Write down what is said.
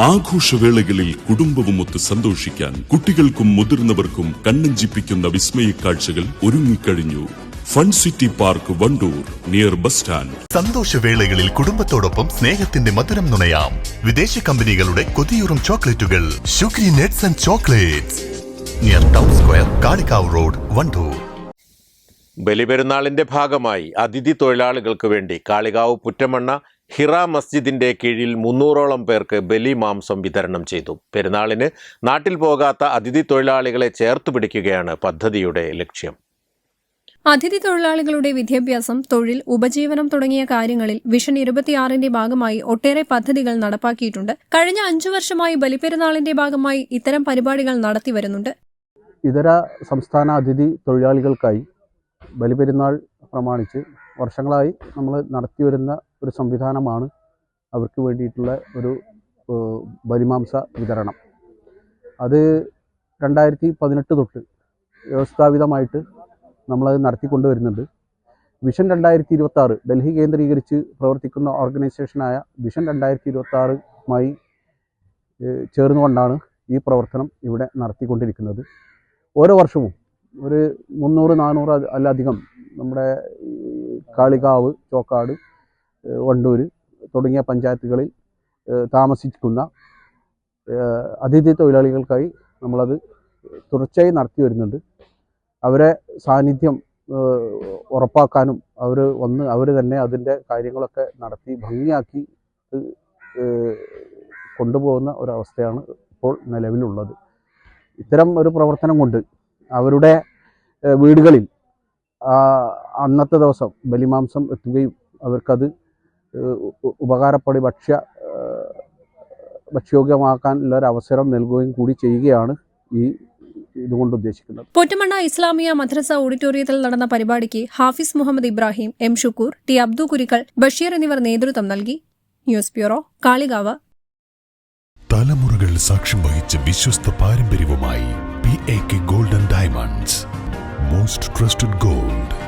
ആഘോഷവേളകളിൽ കുടുംബവുമൊത്ത് സന്തോഷിക്കാൻ കുട്ടികൾക്കും മുതിർന്നവർക്കും കണ്ണഞ്ചിപ്പിക്കുന്ന വിസ്മയ കാഴ്ചകൾ ഒരുങ്ങിക്കഴിഞ്ഞു. Fun city park Wandoor near bus stand. സന്തോഷവേളകളിൽ കുടുംബത്തോടൊപ്പം സ്നേഹത്തിന്റെ മധുരം നുണയാം. വിദേശ കമ്പനികളുടെ കൊതിയൂറും ചോക്ലേറ്റുകൾ. Sugary nuts and chocolates. Near town square Kalikavu road Wandoor. ബലിപെരുന്നാളിന്റെ ഭാഗമായി അതിഥി തൊഴിലാളികൾക്ക് വേണ്ടി കാളികാവ് പുറ്റമണ്ണ ഹിറ മസ്ജിദിന്റെ കീഴിൽ മുന്നൂറോളം പേർക്ക് ബലി മാംസം വിതരണം ചെയ്തു. പെരുന്നാളിന് നാട്ടിൽ പോകാത്ത അതിഥി തൊഴിലാളികളെ ചേർത്ത് പിടിക്കുകയാണ് പദ്ധതിയുടെ ലക്ഷ്യം. അതിഥി തൊഴിലാളികളുടെ വിദ്യാഭ്യാസം തൊഴിൽ ഉപജീവനം തുടങ്ങിയ കാര്യങ്ങളിൽ വിഷൻ ഇരുപത്തിയാറിന്റെ ഭാഗമായി ഒട്ടേറെ പദ്ധതികൾ നടപ്പാക്കിയിട്ടുണ്ട്. കഴിഞ്ഞ അഞ്ചു വർഷമായി ബലിപ്പെരുന്നാളിന്റെ ഭാഗമായി ഇത്തരം പരിപാടികൾ നടത്തി വരുന്നുണ്ട്. ഇതര സംസ്ഥാന അതിഥി തൊഴിലാളികൾക്കായി ബലിപെരുന്നാൾ പ്രമാണിച്ച് വർഷങ്ങളായി നമ്മൾ നടത്തിവരുന്ന ഒരു സംവിധാനമാണ് അവർക്ക് വേണ്ടിയിട്ടുള്ള ഒരു ബലിമാംസ വിതരണം. അത് രണ്ടായിരത്തി പതിനെട്ട് തൊട്ട് വ്യവസ്ഥാപിതമായിട്ട് നമ്മളത് നടത്തിക്കൊണ്ടുവരുന്നുണ്ട്. വിഷൻ രണ്ടായിരത്തി ഇരുപത്തി ആറ് ഡൽഹി കേന്ദ്രീകരിച്ച് പ്രവർത്തിക്കുന്ന ഓർഗനൈസേഷനായ വിഷൻ രണ്ടായിരത്തി ഇരുപത്തി ആറുമായി ചേർന്നുകൊണ്ടാണ് ഈ പ്രവർത്തനം ഇവിടെ നടത്തിക്കൊണ്ടിരിക്കുന്നത്. ഓരോ വർഷവും ഒരു മുന്നൂറ് നാനൂറ് അല്ലധികം നമ്മുടെ കാളികാവ് ചോക്കാട് വണ്ടൂർ തുടങ്ങിയ പഞ്ചായത്തുകളിൽ താമസിക്കുന്ന അതിഥി തൊഴിലാളികൾക്കായി നമ്മളത് തുടർച്ചയായി നടത്തി വരുന്നുണ്ട്. അവരെ സാന്നിധ്യം ഉറപ്പാക്കാനും അവർ വന്ന് അവർ തന്നെ അതിന്റെ കാര്യങ്ങളൊക്കെ നടത്തി ഭംഗിയാക്കി കൊണ്ടുപോകുന്ന ഒരവസ്ഥയാണ് ഇപ്പോൾ നിലവിലുള്ളത്. ഇത്തരം ഒരു പ്രവർത്തനം കൊണ്ട് അവരുടെ വീടുകളിൽ അന്നത്തെ ദിവസം ബലിമാംസം എത്തുകയും അവർക്കത് ഉപകാരപ്പെടി ഭക്ഷ്യ ഭക്ഷ്യോഗ്യമാക്കാനുള്ള ഒരു അവസരം നൽകുകയും കൂടി ചെയ്യുകയാണ് ഈ ഇതുകൊണ്ട് ഉദ്ദേശിക്കുന്നത്. പൊറ്റമണ്ണ ഇസ്ലാമിയ മദ്രസ ഓഡിറ്റോറിയത്തിൽ നടന്ന പരിപാടിക്ക് ഹാഫിസ് മുഹമ്മദ് ഇബ്രാഹിം എം ഷുക്കൂർ ടി അബ്ദു കുരിക്കൽ ബഷീർ എന്നിവർ നേതൃത്വം നൽകി. News bureau Kalikavu. തലമുറകൾ സാക്ഷ്യം വഹിച്ച വിശ്വസ്ത പാരമ്പര്യവുമായി P A K golden diamonds. Most trusted gold.